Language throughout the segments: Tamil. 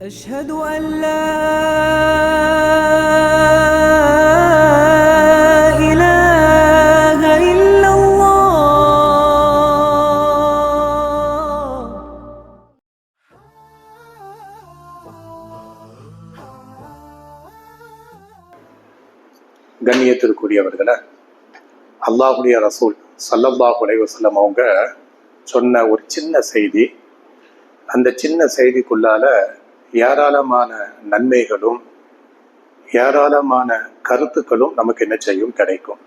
أشهد أن لا إله إلا الله கண்ணியத்திற்குரியவர்களை அல்லாஹுடைய ரசூல் சல்லல்லாஹு அலைஹி வஸல்லம் அவங்க சொன்ன ஒரு சின்ன செய்தி அந்த சின்ன செய்திக்குள்ளால ஏராளமான நன்மைகளும் ஏராளமான கருத்துக்களும் நமக்கு என்ன செய்யும்? கிடைக்கும்.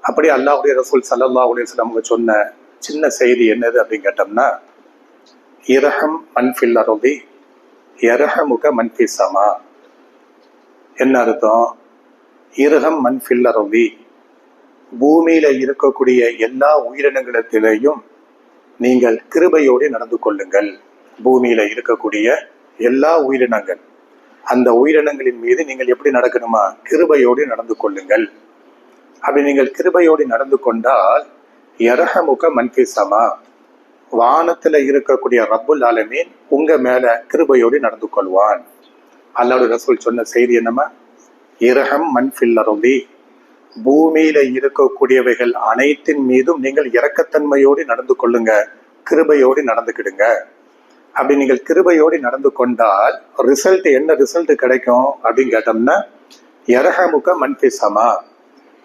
அப்படி அல்லாஹுடைய ரசூல் சல்லா அலைஹி வஸல்லம் அவங்க சொன்ன சின்ன செய்தி என்னது அப்படின்னு கேட்டோம்னா இரஹம் மன்ஃபில் அருதி இரஹமுக மன்ஃபி சமா. என்ன அர்த்தம்? இரகம் மண்பில் அருதி பூமியில இருக்கக்கூடிய எல்லா உயிரினங்களிலேயும் நீங்கள் கிருபையோடு நடந்து கொள்ளுங்கள். பூமியில இருக்கக்கூடிய எல்லா உயிரினங்கள். அந்த உயிரினங்களின் மீது நீங்கள் எப்படி நடக்கணுமா? கிருபையோடு நடந்து கொள்ளுங்கள். அப்படி நீங்கள் கிருபையோடு நடந்து கொண்டால் எரகமுக மன்பி சமா வானத்துல இருக்கக்கூடிய ரப்புல் ஆலமீன் உங்க மேல கிருபையோடு நடந்து கொள்வான். அல்லாஹ் ரசூல் சொன்ன செய்தி என்னமா இரகம் மண்பில் அருந்தி பூமியில இருக்கக்கூடியவைகள் அனைத்தின் மீதும் நீங்கள் இரக்கத்தன்மையோடு நடந்து கொள்ளுங்க. கிருபையோடு நடந்துக்கிடுங்க. அப்படி நீங்கள் கிருபையோடு நடந்து கொண்டால் ரிசல்ட் என்ன ரிசல்ட் கிடைக்கும் அப்படின்னு கேட்டோம்னா எரகமுக மன்பிசமா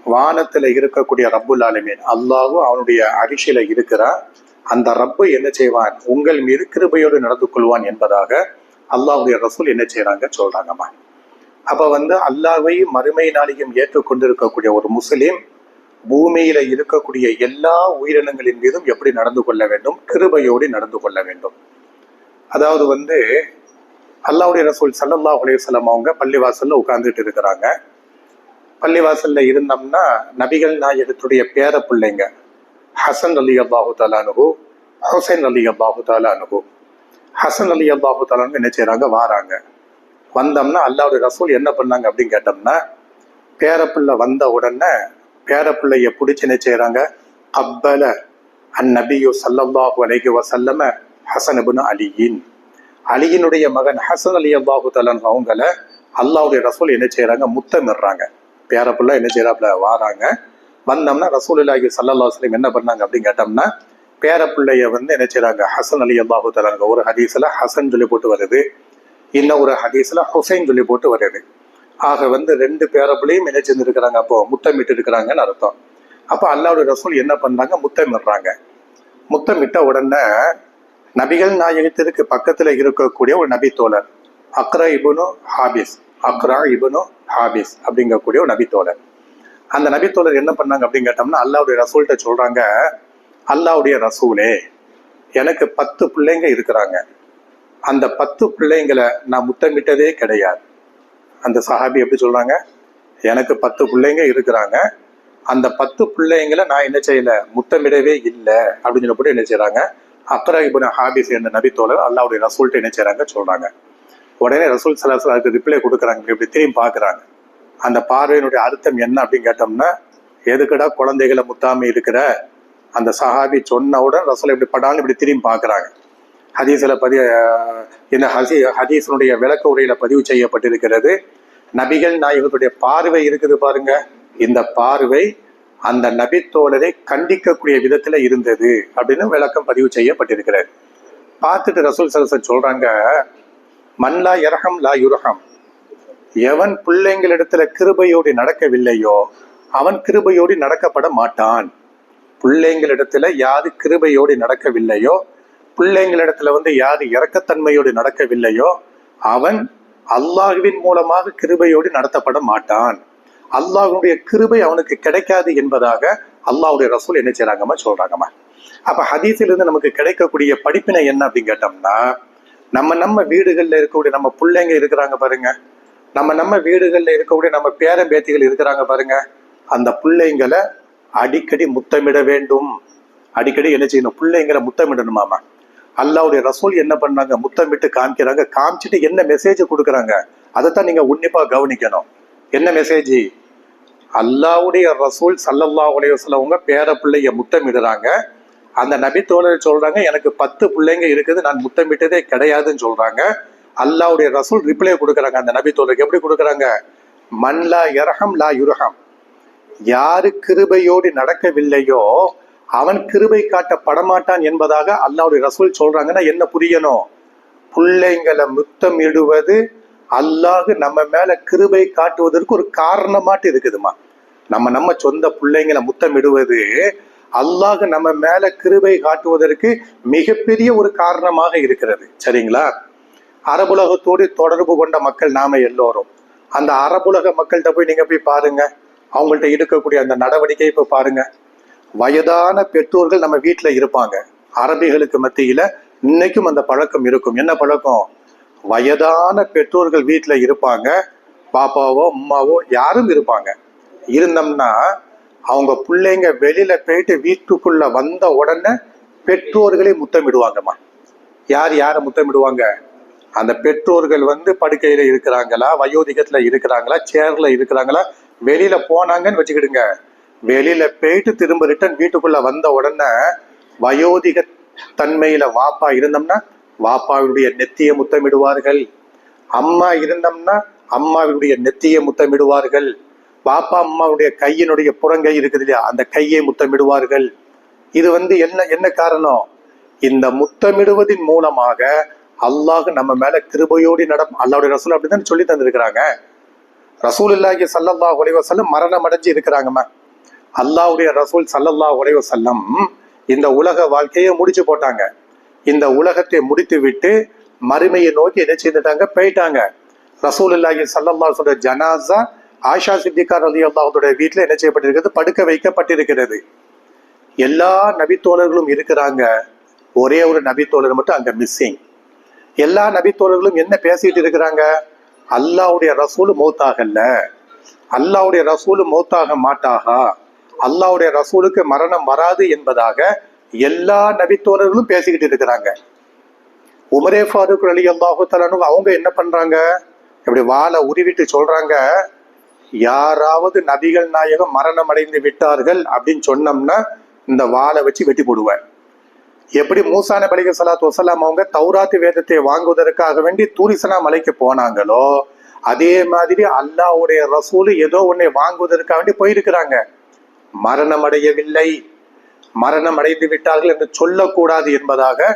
வானத்தில் வானத்துல இருக்கக்கூடிய ரப்புல் ஆலமீன். அல்லாவும் அவனுடைய அரிசியில இருக்கிறான். அந்த ரப்பு என்ன செய்வான்? உங்கள் மீது கிருபையோடு நடந்து கொள்வான் என்பதாக அல்லாவுடைய ரசூல் என்ன செய்யறாங்க சொல்றாங்கம்மா. அப்ப வந்து அல்லாவை மறுமை நாளையும் ஏற்றுக்கொண்டிருக்கக்கூடிய ஒரு முஸ்லீம் பூமியில இருக்கக்கூடிய எல்லா உயிரினங்களின் மீதும் எப்படி நடந்து கொள்ள வேண்டும்? கிருபையோடு நடந்து கொள்ள வேண்டும். அதாவது வந்து அல்லாவுடைய ரசூல் சல்லல்லா அலைஹி அவங்க பள்ளிவாசல்ல உட்கார்ந்துட்டு இருக்கிறாங்க. பள்ளிவாசல்ல இருந்தோம்னா நபிகள் நாயகத்துடைய பேர பிள்ளைங்க ஹசன் அலி அல்லாஹு தாலானுகு ஹுசைன் அலி அல்லாஹு தாலானுகு ஹசன் அலி அல்லாஹு தாலானு என்ன செய்கிறாங்க வாராங்க. வந்தோம்னா அல்லாவுடைய ரசூல் என்ன பண்ணாங்க அப்படின்னு கேட்டோம்னா பேரப்பிள்ளை வந்த உடனே பேரப்பிள்ளைய பிடிச்சி என்ன செய்கிறாங்க அப்பல அந்நபியு சல்லல்லாஹு அலைகி வசல்லம ஹசன் அபுன் அலியின். அலியினுடைய மகன் ஹசன் அலி அல்லாஹு தலன் அவங்கள அல்லாவுடைய ரசூல் என்ன செய்றாங்க? முத்தமிடுறாங்க. பேரப்பிள்ளை என்ன செய்யறாப்புல வாராங்க. வந்தோம்னா ரசூல் இல்லாஹி அலைஹி வஸல்லம் என்ன பண்ணாங்க அப்படின்னு கேட்டோம்னா பேரப்பிள்ளைய வந்து என்ன செய்கிறாங்க ஹசன் அலி அல்லாஹு தலாங்க ஒரு ஹதீஸ்ல ஹசன் சொல்லி போட்டு வருது. இன்னும் ஒரு ஹதீஸ்ல ஹுசைன் சொல்லி போட்டு வருது. ஆக வந்து ரெண்டு பேரப்பிள்ளையும் என்ன செஞ்சிருக்கிறாங்க அப்போ? முத்தமிட்டு இருக்கிறாங்கன்னு அர்த்தம். அப்போ அல்லாவுடைய ரசூல் என்ன பண்றாங்க? முத்தமிடுறாங்க. முத்தமிட்ட உடனே நபிகள் நாயகத்திற்கு பக்கத்தில் இருக்கக்கூடிய ஒரு நபி தோழர். அக்ரா இபுனு ஹாபிஸ் அக்ரா இபுனு ஹாபிஸ் அப்படிங்கக்கூடிய ஒரு நபி தோழர். அந்த நபி தோழர் என்ன பண்ணாங்க அப்படின்னு கேட்டோம்னா அல்லாவுடைய ரசூல்கிட்ட சொல்றாங்க அல்லாவுடைய ரசூலே எனக்கு பத்து பிள்ளைங்க இருக்கிறாங்க. அந்த பத்து பிள்ளைங்களை நான் முத்தமிட்டதே கிடையாது. அந்த சஹாபி எப்படி சொல்றாங்க எனக்கு பத்து பிள்ளைங்க இருக்கிறாங்க. அந்த பத்து பிள்ளைங்களை நான் என்ன செய்யல முத்தமிடவே இல்லை. அப்படின்னு சொல்லப்பட்டு என்ன செய்யறாங்க அக்ரா இபுன் ஹாபிஸ் என்ற நபி தோழர் அல்லாவுடைய ரசூல்கிட்ட என்ன செய்றாங்க சொல்றாங்க. உடனே ரசூல் சலாசல் அதுக்கு ரிப்ளை கொடுக்குறாங்க. இப்படி திரும்பி பார்க்குறாங்க. அந்த பார்வையினுடைய அர்த்தம் என்ன அப்படின்னு கேட்டோம்னா எதுக்கடா குழந்தைகளை முத்தாமி இருக்கிற? அந்த சஹாபி சொன்னவுடன் ரசூல் இப்படி படாலும் இப்படி திரும்பி பார்க்குறாங்க. ஹதீஸில் பதிவு இந்த ஹசி ஹதீஸனுடைய விளக்க உரையில பதிவு செய்யப்பட்டிருக்கிறது. நபிகள் நாயகத்துடைய பார்வை இருக்குது பாருங்க. இந்த பார்வை அந்த நபித்தோழரை கண்டிக்கக்கூடிய விதத்துல இருந்தது அப்படின்னு விளக்கம் பதிவு செய்யப்பட்டிருக்கிறது பார்த்துட்டு ரசூல் சலசன் சொல்றாங்க மன்லா இரகம் லா யுரகம் எவன் பிள்ளைங்களிடத்துல கிருபையோடு நடக்கவில்லையோ அவன் கிருபையோடு நடக்கப்பட மாட்டான். பிள்ளைங்களிடத்துல யாது கிருபையோடு நடக்கவில்லையோ பிள்ளைங்களிடத்துல வந்து யாது இறக்கத்தன்மையோடு நடக்கவில்லையோ அவன் அல்லாஹுவின் மூலமாக கிருபையோடு நடத்தப்பட மாட்டான். அல்லாஹுடைய கிருபை அவனுக்கு கிடைக்காது என்பதாக அல்லாஹ்வுடைய ரசூல் என்ன செய்யறாங்கம்மா சொல்றாங்கம்மா. அப்ப ஹதீஸிலிருந்து நமக்கு கிடைக்கக்கூடிய படிப்பினை என்ன அப்படின்னு கேட்டோம்னா நம்ம நம்ம வீடுகள்ல இருக்கக்கூடிய நம்ம பிள்ளைங்க இருக்கிறாங்க பாருங்க. நம்ம நம்ம வீடுகள்ல இருக்கக்கூடிய நம்ம பேரன் பேத்திகள் இருக்கிறாங்க பாருங்க. அந்த பிள்ளைங்களை அடிக்கடி முத்தமிட வேண்டும். அடிக்கடி என்ன செய்யணும்? பிள்ளைங்களை முத்தமிடணுமாமா அல்லாவுடைய ரசூல் என்ன பண்ணாங்க? முத்தமிட்டு காமிக்கிறாங்க. காமிச்சிட்டு என்ன மெசேஜ் கொடுக்குறாங்க? அதைத்தான் நீங்க உன்னிப்பா கவனிக்கணும். என்ன மெசேஜ் அல்லாவுடைய ரசூல் சல்லல்லா அலைஹி பேர பிள்ளைய முத்தமிடுறாங்க. அந்த நபி தோழர் சொல்றாங்க எனக்கு பத்து பிள்ளைங்க இருக்குது நான் முத்தமிட்டதே கிடையாதுன்னு சொல்றாங்க. அல்லாவுடைய ரசூல் ரிப்ளை கொடுக்குறாங்க அந்த நபி தோழருக்கு எப்படி கொடுக்குறாங்க? மன்லா யர்ஹம் லா யுரகம் யாரு கிருபையோடு நடக்கவில்லையோ அவன் கிருபை காட்ட படமாட்டான் என்பதாக அல்லாவுடைய ரசூல் சொல்றாங்கன்னா என்ன புரியணும்? பிள்ளைங்களை முத்தமிடுவது அல்லாஹ் நம்ம மேல கிருபை காட்டுவதற்கு ஒரு காரணமாட்டு இருக்குதுமா நம்ம நம்ம சொந்த பிள்ளைங்களை முத்தமிடுவது அல்லாஹ் நம்ம மேல கிருபை காட்டுவதற்கு மிகப்பெரிய ஒரு காரணமாக இருக்கிறது. சரிங்களா? அரபுலகத்தோடு தொடர்பு கொண்ட மக்கள் நாம எல்லோரும். அந்த அரபுலக மக்கள்கிட்ட போய் நீங்க போய் பாருங்க. அவங்கள்ட்ட இருக்கக்கூடிய அந்த நடவடிக்கை இப்ப பாருங்க. வயதான பெற்றோர்கள் நம்ம வீட்டுல இருப்பாங்க. அரபிகளுக்கு மத்தியில இன்னைக்கும் அந்த பழக்கம் இருக்கும். என்ன பழக்கம்? வயதான பெற்றோர்கள் வீட்டில் இருப்பாங்க. பாப்பாவோ அம்மாவோ யாரும் இருப்பாங்க. இருந்தோம்னா அவங்க பிள்ளைங்க வெளியில போயிட்டு வீட்டுக்குள்ள வந்த உடனே பெற்றோர்களே முத்தமிடுவாங்கம்மா. யார் யாரை முத்தமிடுவாங்க? அந்த பெற்றோர்கள் வந்து படுக்கையில இருக்கிறாங்களா? வயோதிகத்துல இருக்கிறாங்களா? சேர்ல இருக்கிறாங்களா? வெளியில போனாங்கன்னு வச்சுக்கிடுங்க. வெளியில போயிட்டு திரும்ப ரிட்டர்ன் வீட்டுக்குள்ள வந்த உடனே வயோதிக தன்மையில வாப்பா இருந்தோம்னா வாப்பாவினுடைய நெத்திய முத்தமிடுவார்கள். அம்மா இருந்தோம்னா அம்மாவினுடைய நெத்திய முத்தமிடுவார்கள். பாப்பா அம்மாவுடைய கையினுடைய புறங்கை இருக்குது இல்லையா அந்த கையை முத்தமிடுவார்கள். இது வந்து என்ன என்ன காரணம்? இந்த முத்தமிடுவதின் மூலமாக அல்லாஹ் நம்ம மேல கிருபையோடி நடம் அல்லாவுடைய ரசூல் அப்படிதான் சொல்லி தந்திருக்கிறாங்க. ரசூல் இல்லாஹி சல்லல்லா அலைஹி வஸல்லம் மரணம் அடைஞ்சு இருக்கிறாங்கம்மா. அல்லாஹ்வுடைய ரசூல் சல்லல்லா அலைஹி செல்லம் இந்த உலக வாழ்க்கையை முடிச்சு போட்டாங்க. இந்த உலகத்தை முடித்து விட்டு மறுமையை நோக்கி என்ன செய்துட்டாங்க? போயிட்டாங்க. ரசூல் இல்லாஹி சல்லல்லா சொல்ற ஜனாசா ஆஷா சித்திகார் அலி அல்லாஹுடைய வீட்டில் என்ன செய்யப்பட்டிருக்கிறது? படுக்க வைக்கப்பட்டிருக்கிறது. எல்லா நபித்தோழர்களும் இருக்கிறாங்க. ஒரே ஒரு நபித்தோழர் மட்டும் அங்க மிஸ்ஸிங் எல்லா நபித்தோழர்களும் என்ன பேசிட்டு இருக்கிறாங்க? அல்லாவுடைய ரசூல் மௌத்தாகல்ல. அல்லாவுடைய ரசூல் மௌத்தாக மாட்டாகா அல்லாவுடைய ரசூலுக்கு மரணம் வராது என்பதாக எல்லா நபித்தோழர்களும் பேசிக்கிட்டு இருக்கிறாங்க. உமரே ஃபாரூக் அலி அல்லாஹு தலானு அவங்க என்ன பண்றாங்க? இப்படி வாழை உருவிட்டு சொல்றாங்க யாராவது நபிகள் நாயகம் மரணம் அடைந்து விட்டார்கள் அப்படின்னு சொன்னோம்னா இந்த வாளை வச்சு வெட்டி போடுவேன். எப்படி மூசா நபி சலாத் வசலாம் அவங்க தௌராத்து வேதத்தை வாங்குவதற்காக வேண்டி தூரிசனா மலைக்கு போனாங்களோ அதே மாதிரி அல்லாஹ்வுடைய ரசூல் ஏதோ ஒன்னை வாங்குவதற்காக வேண்டி போயிருக்கிறாங்க. மரணம் அடையவில்லை. மரணம் அடைந்து விட்டார்கள் என்று சொல்லக்கூடாது என்பதாக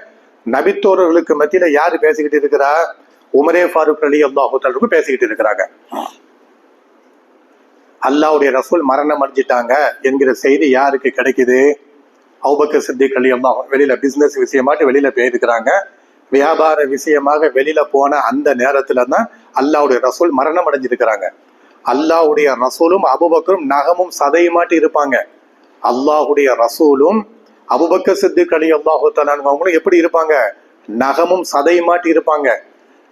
நபித்தோர்களுக்கு மத்தியில யாரு பேசிக்கிட்டு இருக்கிறா? உமரே ஃபாரூக் அலி அல்லாஹூத்தலுக்கு பேசிக்கிட்டு இருக்கிறாங்க. அல்லாவுடைய ரசூல் மரணம் அடைஞ்சிட்டாங்க என்கிற செய்தி யாருக்கு கிடைக்குது? அவுபக்கர் சித்திக் அலி அல்லா வெளியில பிசினஸ் விஷயமாட்டு வெளியில போயிருக்கிறாங்க. வியாபார விஷயமாக வெளியில போன அந்த நேரத்துல தான் அல்லாவுடைய ரசூல் மரணம் அடைஞ்சிருக்கிறாங்க. அல்லாஹ்வுடைய ரசூலும் அபுபக்கரும் நகமும் சதையுமாட்டி இருப்பாங்க. அல்லாஹுடைய ரசூலும் அபுபக்க சித்திக் அலி அல்லாஹு அவங்களும் எப்படி இருப்பாங்க? நகமும் சதையுமாட்டி இருப்பாங்க.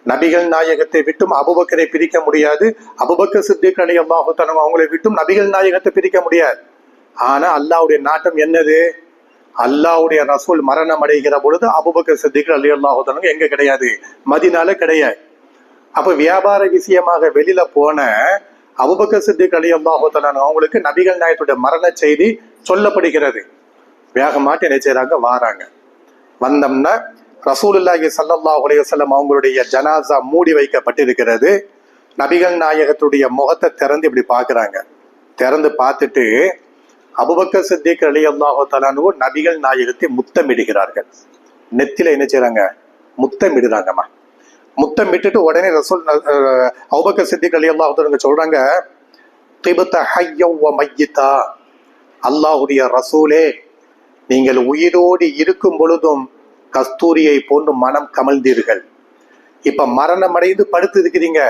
நபிகள் நாயகத்தை விட்டும் அபுபக்கரை பிரிக்க முடியாது. அபுபக்க சித்திக் அலி அல்லாஹு அவங்களை விட்டும் நபிகள் நாயகத்தை பிரிக்க முடியாது. ஆனா அல்லாஹ்வுடைய நாட்டம் என்னது? அல்லாஹுடைய ரசூல் மரணம் அடைகிற பொழுது அபுபக்கர் சித்திக் அலி அல்லாஹு எங்க கிடையாது? மதினால கிடையாது. அப்ப வியாபார விஷயமாக வெளியில போன அபுபக்கர் சித்திக் அலி அல்லாஹு அவங்களுக்கு நபிகள் நாயகத்துடைய மரண செய்தி சொல்லப்படுகிறது. வேகமாட்டி என்ன செய்யறாங்க வாராங்க. வந்தோம்னா ரசூலுல்லாஹி சல்லா உலகம் அவங்களுடைய ஜனாசா மூடி வைக்கப்பட்டிருக்கிறது. நபிகள் நாயகத்துடைய முகத்தை திறந்து இப்படி பார்க்குறாங்க. திறந்து பார்த்துட்டு அபுபக்க சித்திக் அலி அல்லாஹோ தலானு நபிகள் நாயகத்தை முத்தமிடுகிறார்கள். நெத்தில என்ன செய்யறாங்க முத்தமிடுறாங்கம்மா. முத்தமிட்டுட்டு உடனே ரசூல் அபுபக்க அபுபக்கர் சித்திக் அலி அல்லாஹோ தஆலா சொல்றாங்க திபுத்த ஹையோ மையித்தா. அல்லாஹுடைய ரசூலே நீங்கள் உயிரோடு இருக்கும் பொழுதும் கஸ்தூரியை போன்று மனம் கமழ்ந்தீர்கள். இப்ப மரணம் அடைந்து படுத்து இருக்கிறீங்க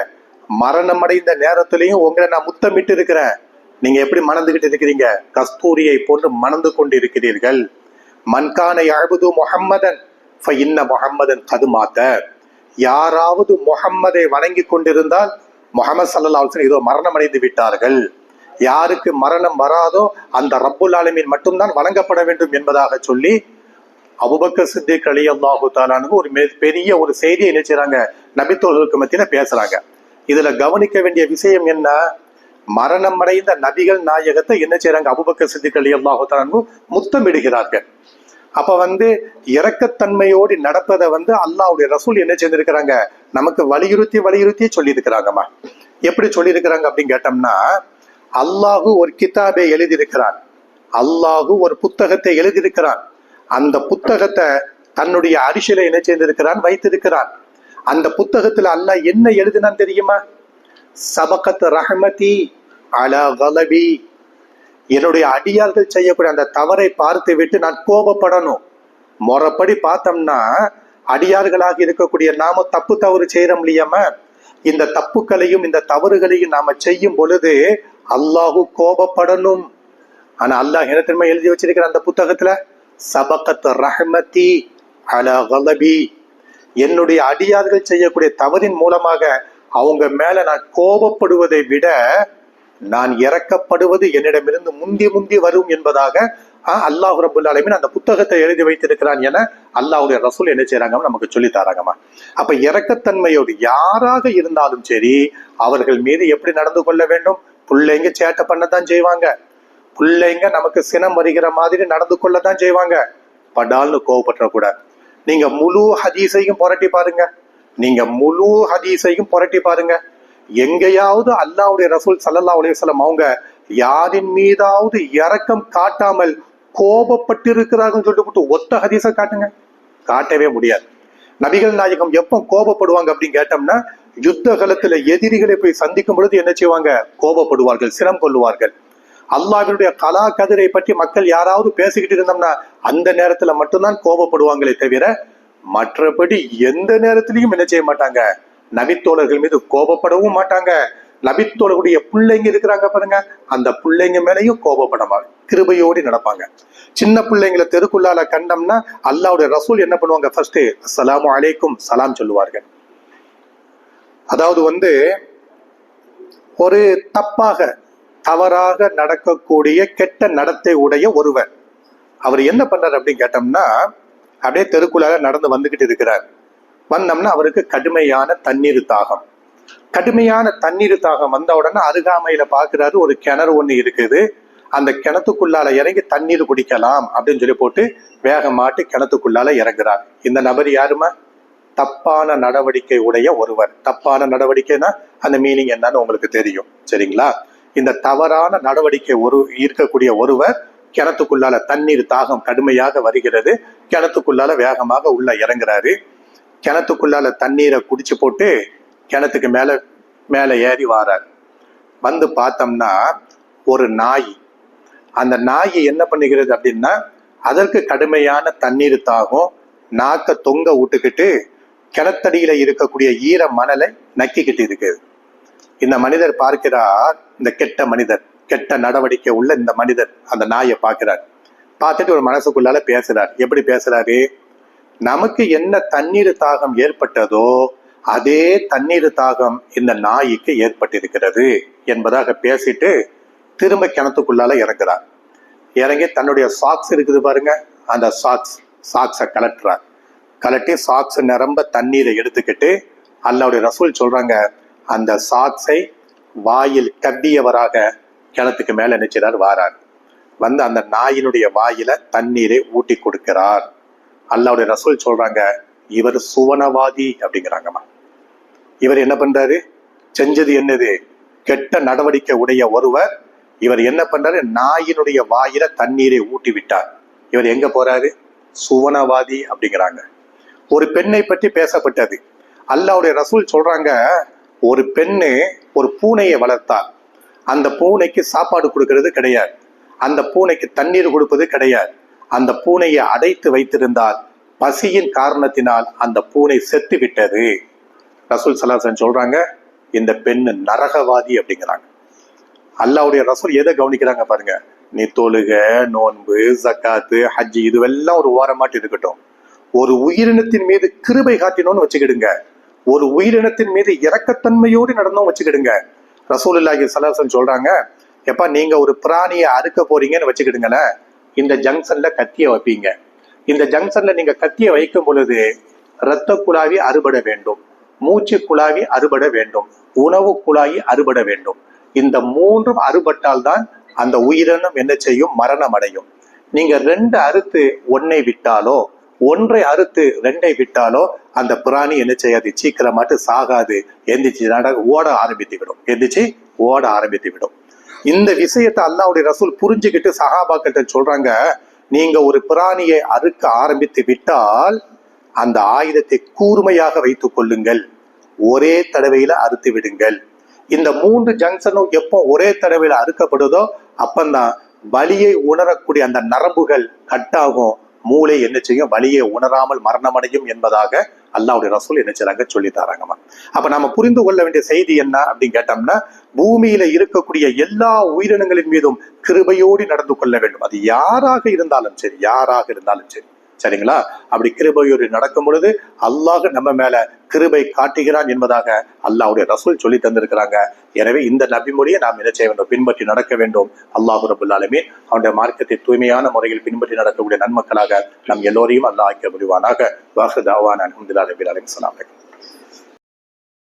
மரணம் அடைந்த நேரத்திலையும் உங்களை நான் முத்தமிட்டு இருக்கிறேன் நீங்க எப்படி மணந்துகிட்டு இருக்கிறீங்க? கஸ்தூரியை போன்று மணந்து கொண்டு இருக்கிறீர்கள் மன்கானை அழுது முகம்மதன் இன்ன முஹம்மதன் கதுமாத்த யாராவது முகம்மதை வணங்கி கொண்டிருந்தால் முகமது சல்லா ஏதோ மரணம் அடைந்து விட்டார்கள். யாருக்கு மரணம் வராதோ அந்த ரப்புல் ஆலமீன் மட்டும்தான் வழங்கப்பட வேண்டும் என்பதாக சொல்லி அபுபக்க சித்திக் அலி அல்லாஹு தாலானுக்கு ஒரு பெரிய ஒரு செய்தியை என்ன செய்றாங்க நபித்தோழர்களுக்கு மத்தியில பேசுறாங்க. இதுல கவனிக்க வேண்டிய விஷயம் என்ன? மரணம் அடைந்த நபிகள் நாயகத்தை என்ன செய்யறாங்க அபுபக்க சித்திக் அலி அல்லாஹு தாலானு முத்தமிடுகிறார்கள். அப்ப வந்து இறக்கத்தன்மையோடு நடப்பதை வந்து அல்லாஹ்வுடைய ரசூல் என்ன செய்திருக்கிறாங்க நமக்கு வலியுறுத்தி வலியுறுத்தி சொல்லியிருக்கிறாங்கம்மா. எப்படி சொல்லியிருக்கிறாங்க அப்படின்னு கேட்டோம்னா அல்லாஹு ஒரு கிதாபை எழுதியிருக்கிறான். அல்லாஹு ஒரு புத்தகத்தை எழுதியிருக்கிறான். அந்த புத்தகத்தை தன்னுடைய அரிசில என்ன செய்திருக்கிறான்? வைத்திருக்கிறான். அந்த புத்தகத்துல அல்லாஹ் என்ன எழுதினான் தெரியுமா? சபகத் ரஹமதி அலா கலபி. என்னுடைய அடியார்கள் செய்யக்கூடிய அந்த தவறை பார்த்து விட்டு நான் கோபப்படணும். முறைப்படி பார்த்தோம்னா அடியார்களாக இருக்கக்கூடிய நாம தப்பு தவறு செய்யறோம் இல்லையாம இந்த தப்புக்களையும் இந்த தவறுகளையும் நாம செய்யும் பொழுது அல்லாஹு கோபப்படணும். ஆனா அல்லாஹ் என்ன திரும்ப எழுதி வச்சிருக்கிற அந்த புத்தகத்துல? சபகத் ரஹமதி அல கலபி. என்னுடைய அடியார்கள் செய்யக்கூடிய தவறின் மூலமாக அவங்க மேல நான் கோபப்படுவதை விட நான் இறக்கப்படுவது என்னிடமிருந்து முந்தி முந்தி வரும் என்பதாக அல்லாஹ் ரபுல் அலமின் அந்த புத்தகத்தை எழுதி வைத்திருக்கிறான் என அல்லாஹுடைய ரசூல் என்ன செய்யறாங்க நமக்கு சொல்லி தராங்கம்மா. அப்ப இறக்கத்தன்மையோடு யாராக இருந்தாலும் சரி அவர்கள் மீது எப்படி நடந்து கொள்ள வேண்டும்? பிள்ளைங்க சேட்டை பண்ணத்தான் செய்வாங்க. பிள்ளைங்க நமக்கு சினம் வருகிற மாதிரி நடந்து கொள்ளத்தான் செய்வாங்க. படால்னு கோவப்பட்டுறக்கூடாது நீங்க முழு ஹதீஸையும் புரட்டி பாருங்க. நீங்க முழு ஹதீஸையும் புரட்டி பாருங்க. எங்கேயாவது அல்லாஹ்வுடைய ரசூல் சல்லல்லா அலைஹி அவங்க யாரின் மீதாவது இரக்கம் காட்டாமல் கோபப்பட்டிருக்கிறார்கள் சொல்லிட்டு போட்டு ஒத்த ஹதீஸை காட்டுங்க. காட்டவே முடியாது. நபிகள் நாயகம் எப்போ கோபப்படுவாங்க அப்படின்னு கேட்டோம்னா யுத்த காலத்துல எதிரிகளை போய் சந்திக்கும் பொழுது என்ன செய்வாங்க? கோபப்படுவார்கள் சிரம் கொள்ளுவார்கள். அல்லாவினுடைய கலா கதிரை பற்றி மக்கள் யாராவது பேசிக்கிட்டு இருந்தோம்னா அந்த நேரத்துல மட்டும்தான் கோபப்படுவாங்களே தவிர மற்றபடி எந்த நேரத்திலையும் என்ன செய்ய மாட்டாங்க? நபித்தோழர்கள் மீது கோபப்படவும் மாட்டாங்க. நபித்தோழர்களுடைய பிள்ளைங்க இருக்கிறாங்க பாருங்க அந்த பிள்ளைங்க மேலையும் கோபப்படமாங்க கிருபையோடு நடப்பாங்க. சின்ன பிள்ளைங்களை தெருக்குள்ளால கண்டோம்னா அல்லாவுடைய ரசூல் என்ன பண்ணுவாங்க? ஃபர்ஸ்ட் அஸ்லாம் அலைக்கும் சலாம் சொல்லுவார்கள். அதாவது வந்து ஒரு தப்பாக தவறாக நடக்கக்கூடிய கெட்ட நடத்தை உடைய ஒருவர். அவர் என்ன பண்றார் அப்படின்னு கேட்டோம்னா அப்படியே தெருக்குள்ளாக நடந்து வந்துகிட்டு இருக்கிறார். வந்தோம்னா அவருக்கு கடுமையான தண்ணீர் தாகம். கடுமையான தண்ணீர் தாகம் வந்த உடனே அருகாமையில பாக்குறாரு ஒரு கிணறு ஒண்ணு இருக்குது. அந்த கிணத்துக்குள்ளால இறங்கி தண்ணீர் குடிக்கலாம் அப்படின்னு சொல்லி போட்டு வேகமாட்டு கிணத்துக்குள்ளால இறங்குறார். இந்த நபர் யாருமா தப்பான நடவடிக்கை உடைய ஒருவர். தப்பான நடவடிக்கைனா அந்த மீனிங் என்னன்னு உங்களுக்கு தெரியும். சரிங்களா? இந்த தவறான நடவடிக்கை ஒரு இருக்கக்கூடிய ஒருவர் கிணத்துக்குள்ளால தண்ணீர் தாகம் கடுமையாக வருகிறது. கிணத்துக்குள்ளால வேகமாக உள்ள இறங்குறாரு. கிணத்துக்குள்ளால தண்ணீரை குடிச்சு போட்டு கிணத்துக்கு மேல மேல ஏறி வாரார். வந்து பார்த்தோம்னா ஒரு நாய். அந்த நாய் என்ன பண்ணுகிறது அப்படின்னா அதற்கு கடுமையான தண்ணீர் தாகம் நாக்க தொங்க விட்டுக்கிட்டு கிணத்தடியில இருக்கக்கூடிய ஈர மணலை நக்கிக்கிட்டு இருக்குது இந்த மனிதர் பார்க்கிறார் இந்த கெட்ட மனிதர் கெட்ட நடவடிக்கை உள்ள இந்த மனிதர் அந்த நாயை பார்க்கிறார். பார்த்துட்டு ஒரு மனசுக்குள்ளால பேசுறார். எப்படி பேசுறாரு? நமக்கு என்ன தண்ணீர் தாகம் ஏற்பட்டதோ அதே தண்ணீர் தாகம் இந்த நாய்க்கு ஏற்பட்டிருக்கிறது என்பதாக பேசிட்டு திரும்ப கிணத்துக்குள்ளால இறங்குறார். இறங்கி தன்னுடைய சாக்ஸ் இருக்குது பாருங்க அந்த சாக்ஸ் சாக்ஸை கலட்டுறார் கலட்டி சாக்ஸ் நிரம்ப தண்ணீரை எடுத்துக்கிட்டு அல்லாவுடைய ரசூல் சொல்றாங்க அந்த சாக்ஸை வாயில் கவ்வியவராக கிணத்துக்கு மேல நினைச்சார் வாரார். வந்து அந்த நாயினுடைய வாயில தண்ணீரை ஊட்டி கொடுக்கிறார். அல்லாவுடைய ரசூல் சொல்றாங்க இவர் சுவனவாதி அப்படிங்கிறாங்கம்மா. இவர் என்ன பண்றாரு? செஞ்சது என்னது? கெட்ட நடவடிக்கை உடைய ஒருவர் இவர் என்ன பண்றாரு? நாயினுடைய வாயில தண்ணீரை ஊட்டி விட்டார் இவர் எங்க போறாரு? சுவனவாதி அப்படிங்கிறாங்க. ஒரு பெண்ணை பற்றி பேசப்பட்டது. அல்லாவுடைய ரசூல் சொல்றாங்க ஒரு பெண்ணு ஒரு பூனையை வளர்த்தார் அந்த பூனைக்கு சாப்பாடு கொடுக்கறது கிடையாது. அந்த பூனைக்கு தண்ணீர் கொடுப்பது கிடையாது. அந்த பூனையை அடைத்து வைத்திருந்தால் பசியின் காரணத்தினால் அந்த பூனை செத்து விட்டது. ரசூல் சலாசன் சொல்றாங்க இந்த பெண்ணு நரகவாதி அப்படிங்கிறாங்க. அல்லாவுடைய ரசூல் எதை கவனிக்கிறாங்க பாருங்க நீ தொழுக நோன்பு ஜக்காத்து ஹஜ்ஜி இதுவெல்லாம் ஒரு ஓரமாட்டு இருக்கட்டும். ஒரு உயிரினத்தின் மீது கிருபை காட்டினோம்னு வச்சுக்கிடுங்க. ஒரு உயிரினத்தின் மீது இறக்கத்தன்மையோடு நடந்தோம் வச்சுக்கிடுங்க. ரசூலுல்லாஹி சலாசன் சொல்றாங்க எப்ப நீங்க ஒரு பிராணியை அறுக்க போறீங்கன்னு வச்சுக்கிடுங்களேன். இந்த ஜங்ஷன்ல கத்திய வைப்பீங்க. இந்த ஜங்ஷன்ல நீங்க கத்திய வைக்கும் பொழுது இரத்த குழாவி அறுபட வேண்டும். மூச்சு குழாவி அறுபட வேண்டும். உணவு குழாயி அறுபட வேண்டும். இந்த மூன்றும் அறுபட்டால் தான் அந்த உயிரினம் என்ன செய்யும்? மரணம் அடையும். நீங்க ரெண்டு அறுத்து ஒன்னை விட்டாலோ ஒன்றை அறுத்து ரெண்டை விட்டாலோ அந்த பிராணி என்ன செய்யாது? சீக்கிரமாட்டு சாகாது. எந்திரிச்சு நட ஓட ஆரம்பித்து விடும் எந்திரிச்சு ஓட ஆரம்பித்து விடும் இந்த விஷயத்தை அல்லாவுடைய ரசூல் புரிஞ்சுக்கிட்டு சகாபாக்கிட்ட சொல்றாங்க நீங்க ஒரு பிராணியை அறுக்க ஆரம்பித்து விட்டால் அந்த ஆயுதத்தை கூர்மையாக வைத்துக் கொள்ளுங்கள். ஒரே தடவையில அறுத்து விடுங்கள். இந்த மூன்று ஜங்ஷனும் எப்போ ஒரே தடவையில அறுக்கப்படுதோ அப்பந்தான் வலியை உணரக்கூடிய அந்த நரம்புகள் கட்டாகும். மூளை என்ன செய்யும்? வழியை உணராமல் மரணமடையும் என்பதாக அல்லாவுடைய ரசூல் என்ன செய்றாங்க? சொல்லி தராங்கம்மா அப்ப நம்ம புரிந்து கொள்ள வேண்டிய செய்தி என்ன அப்படின்னு கேட்டோம்னா பூமியில இருக்கக்கூடிய எல்லா உயிரினங்களின் மீதும் கிருபையோடு நடந்து கொள்ள வேண்டும். அது யாராக இருந்தாலும் சரி யாராக இருந்தாலும் சரி. சரிங்களா? அப்படி கிருபையோடு நடக்கும் பொழுது அல்லாஹ் நம்ம மேல கிருபை காட்டுகிறான் என்பதாக அல்லாஹ்வுடைய ரசூல் சொல்லி தந்திருக்கிறாங்க. எனவே இந்த நபிமொழியை நாம் என்ன செய்ய வேண்டும்? பின்பற்றி நடக்க வேண்டும். அல்லாஹ் ரபுல்லாலுமே அவனுடைய மார்க்கத்தை தூய்மையான முறையில் பின்பற்றி நடக்கக்கூடிய நன்மக்களாக நம் எல்லோரையும் அல்லாஹ் ஆக்கிய முடிவானாக வாஹு தாவான் அஹமதுல்லா ரபில் அலிம் சொன்னாங்க